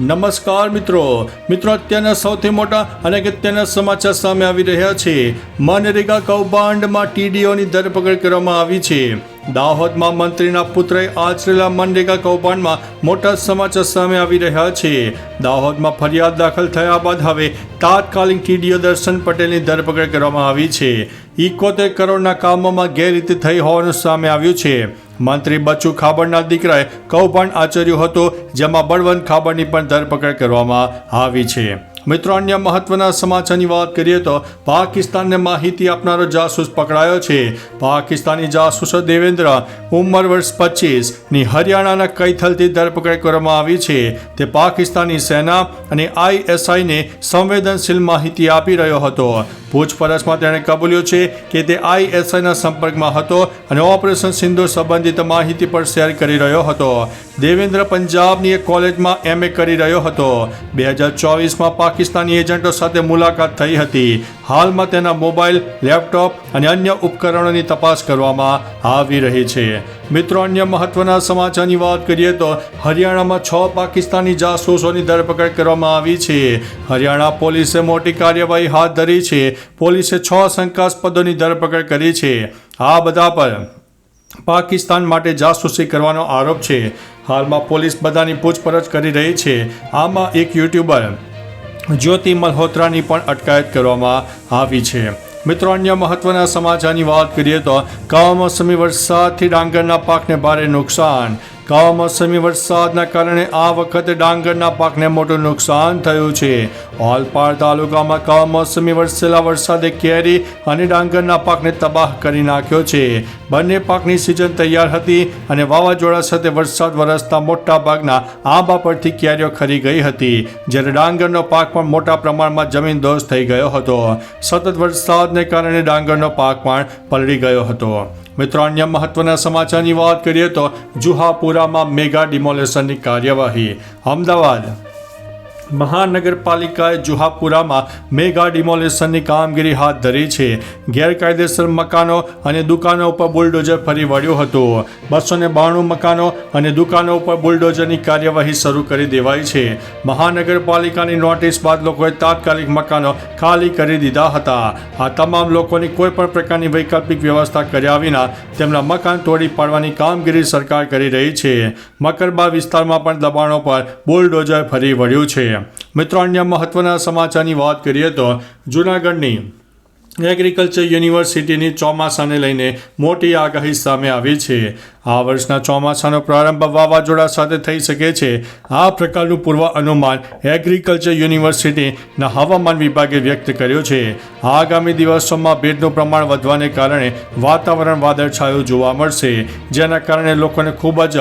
નમસ્કાર મિત્રો. મિત્રો, અત્યારના સૌથી મોટા અને અગત્યના સમાચાર સામે આવી રહ્યા છે. મનરેગા કૌભાંડમાં ટીડીઓની ધરપકડ કરવામાં આવી છે. દાહોદમાં મંત્રીના પુત્રએ આચરેલા મનરેગા કૌભાંડમાં મોટા સમાચાર સામે આવી રહ્યા છે. દાહોદમાં ફરિયાદ દાખલ થયા બાદ હવે તાત્કાલિક ટીડીઓ દર્શન પટેલની ધરપકડ કરવામાં આવી છે. ઇકોતેર કરોડના કામોમાં ગેરરીતિ થઈ હોવાનું સામે આવ્યું છે. મંત્રી બચ્ચુ ખાબડના દીકરાએ કૌભાંડ આચર્યું હતું, જેમાં બળવંત ખાબડની પણ ધરપકડ કરવામાં આવી છે. મિત્રો, અન્ય મહત્વના સમાચારની વાત કરીએ તો પાકિસ્તાનને માહિતી આપનારો જાસૂસ પકડાયો છે. પાકિસ્તાની જાસૂસ દેવેન્દ્ર ઉંમર વર્ષ પચીસ, ની હરિયાણાના કૈથલથી ધરપકડ કરવામાં આવી છે. તે પાકિસ્તાની સેના અને આઈએસઆઈને સંવેદનશીલ માહિતી આપી રહ્યો હતો. પૂછપરછમાં તેણે કબૂલ્યું છે કે તે આઈએસઆઈના સંપર્કમાં હતો અને ઓપરેશન સિંધુ સંબંધિત માહિતી પણ શેર કરી રહ્યો હતો. દેવેન્દ્ર પંજાબની એક કોલેજમાં એમએ કરી રહ્યો હતો. બે હજાર ચોવીસમાં પાકિસ્તાની એજન્ટો સાથે મુલાકાત થઈ હતી. હાલમાં તેના મોબાઈલ, લેપટોપ અને અન્ય ઉપકરણોની તપાસ કરવામાં આવી રહી છે. મિત્રો, અન્ય મહત્વના સમાચારની વાત કરીએ તો હરિયાણામાં છ પાકિસ્તાની જાસૂસોની ધરપકડ કરવામાં આવી છે. હરિયાણા પોલીસે મોટી કાર્યવાહી હાથ ધરી છે. પોલીસે છ શંકાસ્પદોની ધરપકડ કરી છે. આ બધા પર પાકિસ્તાન માટે જાસૂસી કરવાનો આરોપ છે. હાલમાં પોલીસ બધાની પૂછપરછ કરી રહી છે. આમાં એક યુટ્યુબર જ્યોતિ મલ્હોત્રાની પણ અટકાયત કરવામાં આવી છે. મિત્રો, અન્ય મહત્વના સમાચારની વાત કરીએ તો કમોસમી વરસાદથી ડાંગરના પાકને ભારે નુકસાન કમોસમી વરસાદના કારણે આ વખતે ડાંગરના પાકને મોટું નુકસાન થયું છે. ઓલપાડ તાલુકામાં કમોસમી વરસેલા વરસાદે કેરી અને ડાંગરના પાકને તબાહ કરી નાખ્યો છે. બંને પાકની સિઝન તૈયાર હતી અને વાવાઝોડા સાથે વરસાદ વરસતા મોટા ભાગના આંબા પરથી કેરીઓ ખરી ગઈ હતી, જ્યારે ડાંગરનો પાક પણ મોટા પ્રમાણમાં જમીન દોષ થઈ ગયો હતો. સતત વરસાદને કારણે ડાંગરનો પાક પણ પલળી ગયો હતો. મિત્રો અન્ય મહત્વના સમાચારની વાત કરીએ તો જુહાપુરામાં મેગા ડિમોલેશનની કાર્યવાહી. અમદાવાદ મહાનગરપાલિકાએ જુહાપુરામાં મેગા ડિમોલેશનની કામગીરી હાથ ધરી છે. ગેરકાયદેસર મકાનો અને દુકાનો ઉપર બુલડોઝર ફરી વળ્યું હતું. બસો ને બાણું મકાનો અને દુકાનો ઉપર બુલડોઝરની કાર્યવાહી શરૂ કરી દેવાઈ છે. મહાનગરપાલિકાની નોટિસ બાદ લોકોએ તાત્કાલિક મકાનો ખાલી કરી દીધા હતા. આ તમામ લોકોની કોઈ પણ પ્રકારની વૈકલ્પિક વ્યવસ્થા કર્યા વિના તેમના મકાન તોડી પાડવાની કામગીરી સરકાર કરી રહી છે. મકરબા વિસ્તારમાં પણ દબાણો પર બુલડોઝર ફરી વળ્યું છે. મિત્રો, અન્ય મહત્વના સમાચારની વાત કરીએ તો જૂનાગઢની એગ્રીકલ્ચર યુનિવર્સિટીની ચોમાસાને લઈને મોટી આગાહી સામે આવી છે. આ વર્ષના ચોમાસાનો પ્રારંભ વાવાઝોડા સાથે થઈ શકે છે. આ પ્રકારનું પૂર્વ અનુમાન એગ્રીકલ્ચર યુનિવર્સિટીના હવામાન વિભાગે વ્યક્ત કર્યું છે. આગામી દિવસોમાં ભેજનું પ્રમાણ વધવાને કારણે વાતાવરણ વાદળછાયું જોવા મળશે, જેના કારણે લોકોને ખૂબ જ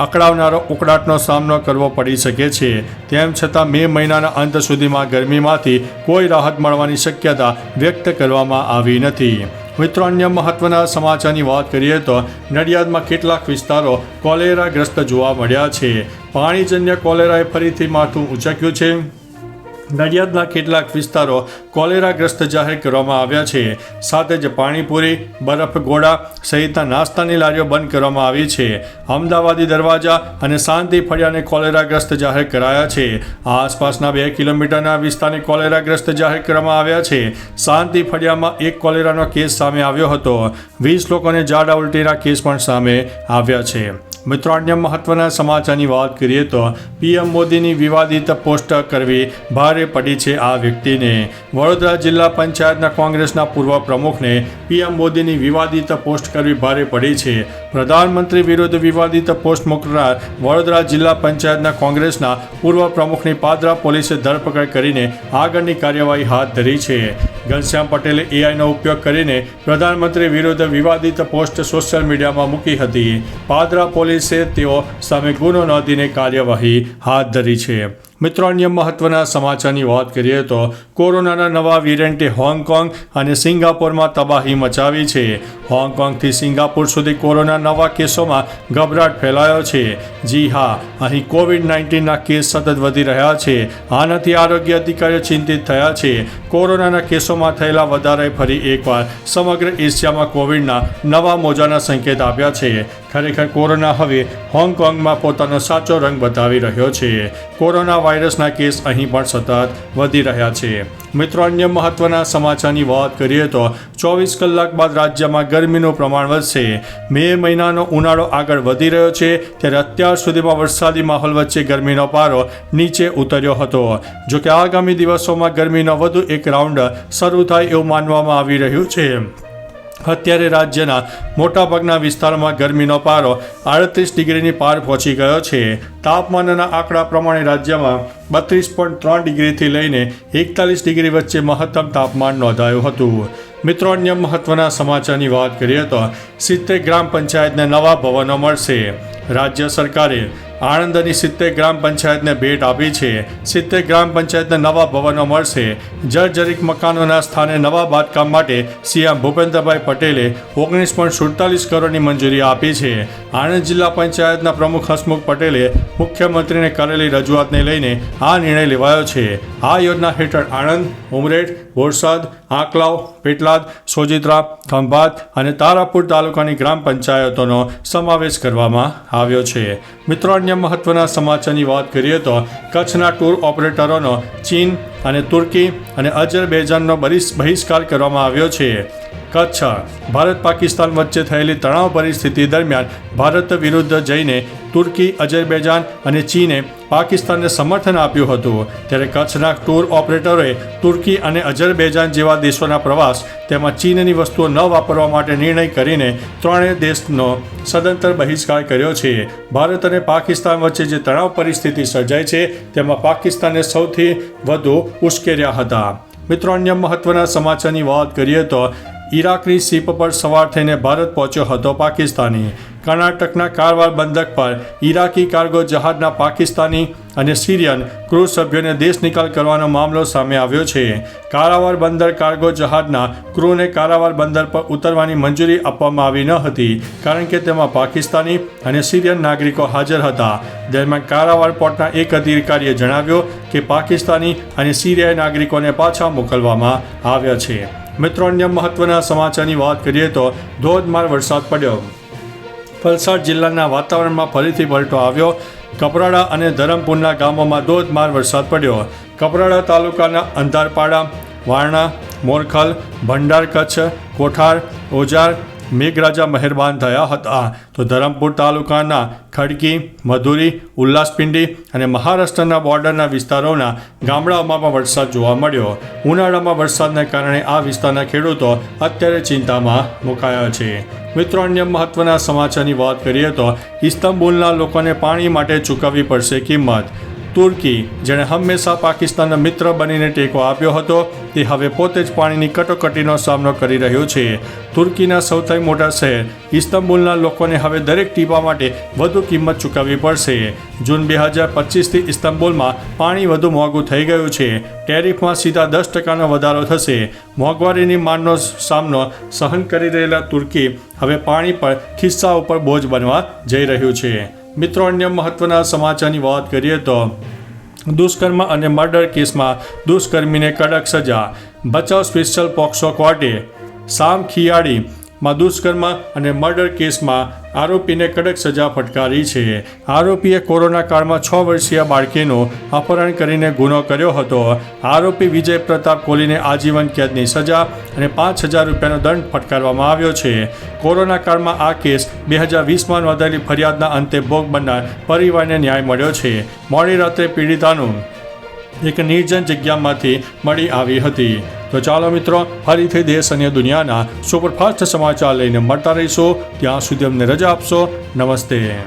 અકળાવનારો ઉકળાટનો સામનો કરવો પડી શકે છે. તેમ છતાં મે મહિનાના અંત સુધીમાં ગરમીમાંથી કોઈ રાહત મળવાની શક્યતા વ્યક્ત કરવામાં આવી નથી. મિત્રો, અન્ય મહત્વના સમાચારની વાત કરીએ તો નડિયાદમાં કેટલાક વિસ્તારો કોલેરાગ્રસ્ત જોવા મળ્યા છે. પાણીજન્ય કોલેરાએ ફરીથી માથું ઉંચક્યું છે. નડિયાદના કેટલાક વિસ્તારો કોલેરાગ્રસ્ત જાહેર કરવામાં આવ્યા છે. સાથે જ પાણીપુરી, બરફ ગોળા સહિતના નાસ્તાની લારીઓ બંધ કરવામાં આવી છે. અમદાવાદી દરવાજા અને શાંતિ ફળિયાને કોલેરાગ્રસ્ત જાહેર કરાયા છે. આસપાસના બે કિલોમીટરના વિસ્તારને કોલેરાગ્રસ્ત જાહેર કરવામાં આવ્યા છે. શાંતિ ફળિયામાં એક કોલેરાનો કેસ સામે આવ્યો હતો. વીસ લોકોને ઝાડા ઉલટીના કેસ પણ સામે આવ્યા છે. મિત્રો, અન્ય મહત્વના સમાચારની વાત કરીએ તો પીએમ મોદીની વિવાદિત પોસ્ટ કરવી ભારે પડી છે આ વ્યક્તિને. વડોદરા જિલ્લા પંચાયતના કોંગ્રેસના પૂર્વ પ્રમુખને પીએમ મોદીની વિવાદિત પોસ્ટ કરવી ભારે પડી છે. પ્રધાનમંત્રી વિરુદ્ધ વિવાદિત પોસ્ટ મોકલનાર વડોદરા જિલ્લા પંચાયતના કોંગ્રેસના પૂર્વ પ્રમુખની પાદરા પોલીસે ધરપકડ કરીને આગળની કાર્યવાહી હાથ ધરી છે. ઘનશ્યામ પટેલે એઆઈનો ઉપયોગ કરીને પ્રધાનમંત્રી વિરુદ્ધ વિવાદિત પોસ્ટ સોશિયલ મીડિયામાં મૂકી હતી. પાદરા પોલીસે તેઓ સામે ગુનો નોંધીને કાર્યવાહી હાથ ધરી છે. મિત્રો, અન્ય મહત્વના સમાચારની વાત કરીએ તો કોરોનાના નવા વેરિયન્ટે હોંગકોંગ અને સિંગાપોરમાં તબાહી મચાવી છે. હોંગકોંગથી સિંગાપુર સુધી કોરોના નવા કેસોમાં ગભરાટ ફેલાયો છે. જી હા, અહીં કોવિડ નાઇન્ટીનના કેસ સતત વધી રહ્યા છે. આનાથી આરોગ્ય અધિકારીઓ ચિંતિત થયા છે. કોરોનાના કેસોમાં થયેલા વધારે ફરી એકવાર સમગ્ર એશિયામાં કોવિડના નવા મોજાના સંકેત આપ્યા છે. ખરેખર કોરોના હવે હોંગકોંગમાં પોતાનો સાચો રંગ બતાવી રહ્યો છે. કોરોના વાયરસના કેસ અહીં પણ સતત વધી રહ્યા છે. મિત્રો, અન્ય મહત્વના સમાચારની વાત કરીએ તો ચોવીસ કલાક બાદ રાજ્યમાં ગરમીનું પ્રમાણ વધશે. મે મહિનાનો ઉનાળો આગળ વધી રહ્યો છે ત્યારે અત્યાર સુધીમાં વરસાદી માહોલ વચ્ચે ગરમીનો પારો નીચે ઉતર્યો હતો. જો કે આગામી દિવસોમાં ગરમીનો વધુ એક રાઉન્ડ શરૂ થાય એવું માનવામાં આવી રહ્યું છે. અત્યારે રાજ્યના મોટાભાગના વિસ્તારમાં ગરમીનો પારો આડત્રીસ ડિગ્રીની પાર પહોંચી ગયો છે. તાપમાનના આંકડા પ્રમાણે રાજ્યમાં બત્રીસ પોઈન્ટ ત્રણ ડિગ્રીથી લઈને એકતાલીસ ડિગ્રી વચ્ચે મહત્તમ તાપમાન નોંધાયું હતું. મિત્રો, અન્ય મહત્વના સમાચારની વાત કરીએ તો સિત્તેર ગ્રામ પંચાયતને નવા ભવનો મળશે. રાજ્ય સરકારે આણંદની સિત્તેર ગ્રામ પંચાયતને ભેટ આપી છે. સિત્તેર ગ્રામ પંચાયતને નવા ભવનો મળશે. જર્જરિત મકાનોના સ્થાને નવા બાંધકામ માટે સીએમ ભૂપેન્દ્રભાઈ પટેલે ઓગણીસ પોઈન્ટ સુડતાલીસ કરોડની મંજૂરી આપી છે. આણંદ જિલ્લા પંચાયતના પ્રમુખ હસમુખ પટેલે મુખ્યમંત્રીને કરેલી રજૂઆતને લઈને આ નિર્ણય લેવાયો છે. આ યોજના હેઠળ આણંદ, ઉમરેઠ બોરસદ આંકલાવ, પેટલાદ, સોજિત્રા, ખંભાત અને તારાપુર તાલુકાની ગ્રામ પંચાયતોનો સમાવેશ કરવામાં આવ્યો છે. મિત્રો અન્ય મહત્વના સમાચારની વાત કરીએ તો કચ્છના ટૂર ઓપરેટરોનો ચીન અને તુર્કી અને અજરબૈજાનનો બહિષ- બહિષ્કાર કરવામાં આવ્યો છે. કચ્છ, ભારત પાકિસ્તાન વચ્ચે થયેલી તણાવ પરિસ્થિતિ દરમિયાન ભારત વિરુદ્ધ જઈને તુર્કી અજરબૈજાન અને ચીને પાકિસ્તાનને સમર્થન આપ્યું હતું. ત્યારે કચ્છના ટૂર ઓપરેટરોએ તુર્કી અને અજરબૈજાન જેવા દેશોના પ્રવાસ તેમાં ચીનની વસ્તુઓ ન વાપરવા માટે નિર્ણય કરીને ત્રણેય દેશનો સદંતર બહિષ્કાર કર્યો છે. ભારત અને પાકિસ્તાન વચ્ચે જે તણાવ પરિસ્થિતિ સર્જાઈ છે, તેમાં પાકિસ્તાને સૌથી વધુ ઉશ્કેર્યા હતા. મિત્રો, અન્ય મહત્વના સમાચારની વાત કરીએ તો ઈરાકની સીપ પર સવાર થઈને ભારત પહોંચ્યો હતો પાકિસ્તાની. કર્ણાટકના કારવાર બંદક પર ઈરાકી કાર્ગો જહાજના પાકિસ્તાની અને સિરિયન ક્રૂઝ સભ્યોને દેશ નિકાલ કરવાનો મામલો સામે આવ્યો છે. કારાવાર બંદર કાર્ગો જહાજના ક્રૂને કારાવાર બંદર પર ઉતરવાની મંજૂરી આપવામાં આવી ન હતી, કારણ કે તેમાં પાકિસ્તાની અને સિરિયન નાગરિકો હાજર હતા. દરમિયાન કારાવાર પોર્ટના એક અધિકારીએ જણાવ્યું કે પાકિસ્તાની અને સિરિયાઈ નાગરિકોને પાછા મોકલવામાં આવ્યા છે. મિત્રો, અન્ય મહત્વના સમાચારની વાત કરીએ તો ધોધમાર વરસાદ પડ્યો. વલસાડ જિલ્લાના વાતાવરણમાં ફરીથી પલટો આવ્યો. કપરાડા અને ધરમપુરના ગામોમાં ધોધમાર વરસાદ પડ્યો. કપરાડા તાલુકાના અંધારપાડા, વારણા, મોરખલ ભંડાર કચ્છ કોઠાર, ઓજાર મેઘરાજા મહેરબાન થયા હતા. તો ધરમપુર તાલુકાના ખડકી, મધુરી, ઉલ્લાસપિંડી અને મહારાષ્ટ્રના બોર્ડરના વિસ્તારોના ગામડાઓમાં પણ વરસાદ જોવા મળ્યો. ઉનાળામાં વરસાદને કારણે આ વિસ્તારના ખેડૂતો અત્યારે ચિંતામાં મુકાયા છે. મિત્રો, અન્ય મહત્વના સમાચારની વાત કરીએ તો ઇસ્તંબુલના લોકોને પાણી માટે ચૂકવવી પડશે કિંમત. તુર્કી, જેણે હંમેશા પાકિસ્તાનનો મિત્ર બનીને ટેકો આપ્યો હતો, તે હવે પોતે જ પાણીની કટોકટીનો સામનો કરી રહ્યો છે. તુર્કીના સૌથી મોટા શહેર ઇસ્તંબુલના લોકોને હવે દરેક ટીપા માટે વધુ કિંમત ચૂકવવી પડશે. જૂન બે હજાર પચીસથી ઇસ્તંબુલમાં પાણી વધુ મોંઘું થઈ ગયું છે. ટેરિફમાં સીધા દસ ટકાનો વધારો થશે. મોંઘવારીની માંડનો સામનો સહન કરી રહેલા તુર્કી હવે પાણી પર ખિસ્સા ઉપર બોજ બનવા જઈ રહ્યું છે. મિત્રો, અન્ય મહત્વના સમાચારની વાત કરીએ તો દુષ્કર્મ અને મર્ડર કેસમાં દુષ્કર્મીને કડક સજા, બચાવ સ્પેશિયલ પોક્સો કોર્ટે, સામ ખિયાડીમાં દુષ્કર્મ અને મર્ડર કેસમાં આરોપીને કડક સજા ફટકારી છે. આરોપીએ કોરોના કાળમાં છ વર્ષીય બાળકીનું અપહરણ કરીને ગુનો કર્યો હતો. આરોપી વિજય પ્રતાપ કોહલીને આજીવન કેદની સજા અને પાંચ હજાર રૂપિયાનો દંડ ફટકારવામાં આવ્યો છે. કોરોના કાળમાં આ કેસ બે હજાર વીસમાં નોંધાયેલી ફરિયાદના અંતે ભોગ બનનાર પરિવારને ન્યાય મળ્યો છે. મોડી રાત્રે પીડિતાનું એક નિર્જન જગ્યામાંથી મળી આવી હતી. તો ચાલો મિત્રો, ફરીથી દેશ અને દુનિયાના સુપરફાસ્ટ સમાચાર લઈને મળતા રહીશું. ત્યાં સુધી અમને રજા આપશો. નમસ્તે.